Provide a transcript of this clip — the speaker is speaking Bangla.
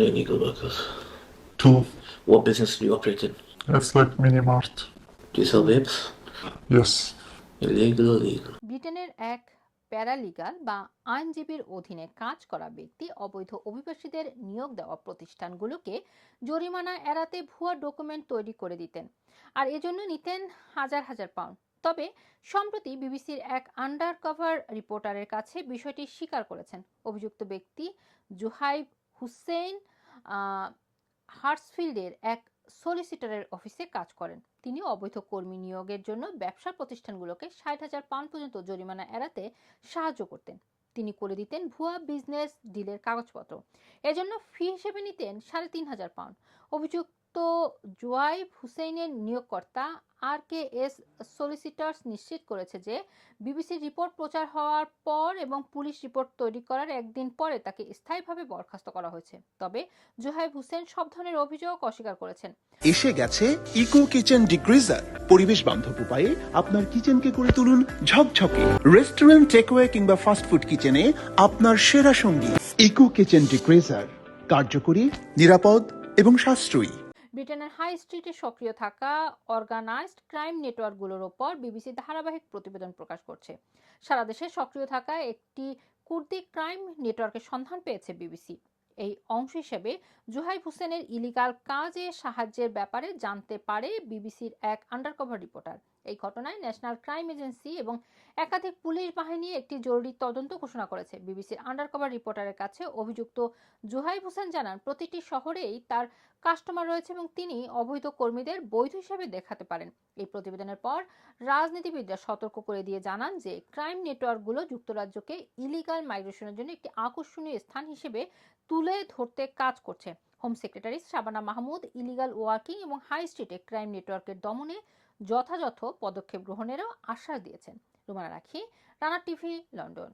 Illegal workers? Two. What business do you operate in? It's like mini mart. Do you sell vapes? Yes. Illegal, illegal. ব্রিটেনের এক প্যারালিগাল বা আইনজীবীর অধীনে কাজ করা ব্যক্তি অবৈধ অভিবাসীদের নিয়োগ দেওয়া প্রতিষ্ঠানগুলোকে জরিমানা এড়াতে ভুয়া ডকুমেন্ট তৈরি করে দিতেন আর এজন্য নিতেন হাজার হাজার পাউন্ড তবে সম্প্রতি বিবিসির এক আন্ডার কভার রিপোর্টারের কাছে বিষয়টি স্বীকার করেছেন অভিযুক্ত ব্যক্তি জুহাইব হুসেইন হার্সফিল্ডের এক সলিসিটরের অফিসে কাজ করেন। তিনি অবৈধ কর্মী নিয়োগের জন্য ব্যবসা প্রতিষ্ঠানগুলোকে ষাট হাজার পাউন্ড পর্যন্ত জরিমানা এড়াতে সাহায্য করতেন। তিনি করে দিতেন ভুয়া বিজনেস ডিলের কাগজপত্র। এজন্য ফি হিসেবে নিতেন সাড়ে তিন হাজার পাউন্ড। অভিযুক্ত জোয়াইব হুসেইনের নিয়োগকর্তা আর কে এস সলিসিটার্স নিশ্চিত করেছে যে বিবিসির রিপোর্ট প্রচার হওয়ার পর এবং পুলিশ রিপোর্ট তৈরি করার একদিন পরে তাকে স্থায়ীভাবে বরখাস্ত করা হয়েছে। তবে জোহাইব হুসেন সব ধরনের অভিযোগ অস্বীকার করেছেন। এসে গেছে ইকো কিচেন ডিগ্রিজার। পরিবেশ বান্ধব উপায়ে আপনার কিচেনকে করে তুলুন ঝকঝকে। রেস্টুরেন্ট, টেকওয়ে কিংবা ফাস্টফুড কিচেনে আপনার সেরা সঙ্গী। ইকো কিচেন ডিগ্রিজার, কার্যকরী, নিরাপদ এবং সাশ্রয়ী। ব্রিটেনের হাই স্ট্রিটে সক্রিয় থাকা অর্গানাইজড ক্রাইম নেটওয়ার্কগুলোর ওপর বিবিসি ধারাবাহিক প্রতিবেদন প্রকাশ করছে। সারা দেশে সক্রিয় থাকা একটি কুর্দি ক্রাইম নেটওয়ার্কের সন্ধান পেয়েছে বিবিসি। এই অংশ হিসেবে জুহাইব হোসেনের ইলিগাল কাজে সাহায্যের ব্যাপারে জানতে পারে বিবিসির এক আন্ডারকভার রিপোর্টার এই ঘটনায় ন্যাশনাল ক্রাইম এজেন্সি এবং একাধিক পুলিশ বাহিনী একটি জরুরি তদন্ত ঘোষণা করেছে। বিবিসির আন্ডারকভার রিপোর্টারের কাছে অভিযুক্ত জুহাইব হোসেন জানান, প্রতিটি শহরেই তার কাস্টমার রয়েছে এবং তিনি অবৈধ কর্মীদের বৈধ হিসেবে দেখাতে পারেন। এই প্রতিবেদনের পর রাজনীতিবিদরা সতর্ক করে দিয়ে জানান যে ক্রাইম নেটওয়ার্কগুলো যুক্তরাজ্যকে ইলিগাল মাইগ্রেশনের জন্য একটি আকর্ষণীয় স্থান হিসেবে তুলে ধরতে কাজ করছে। Home secretary Shabana Mahmood illegal working এবং হাই স্ট্রিটে ক্রাইম নেটওয়ার্কের দমনে যথাযথ পদক্ষেপ গ্রহণেরও আশ্বাস দিয়েছেন। রুমানা রাখি রানা টিভি লন্ডন।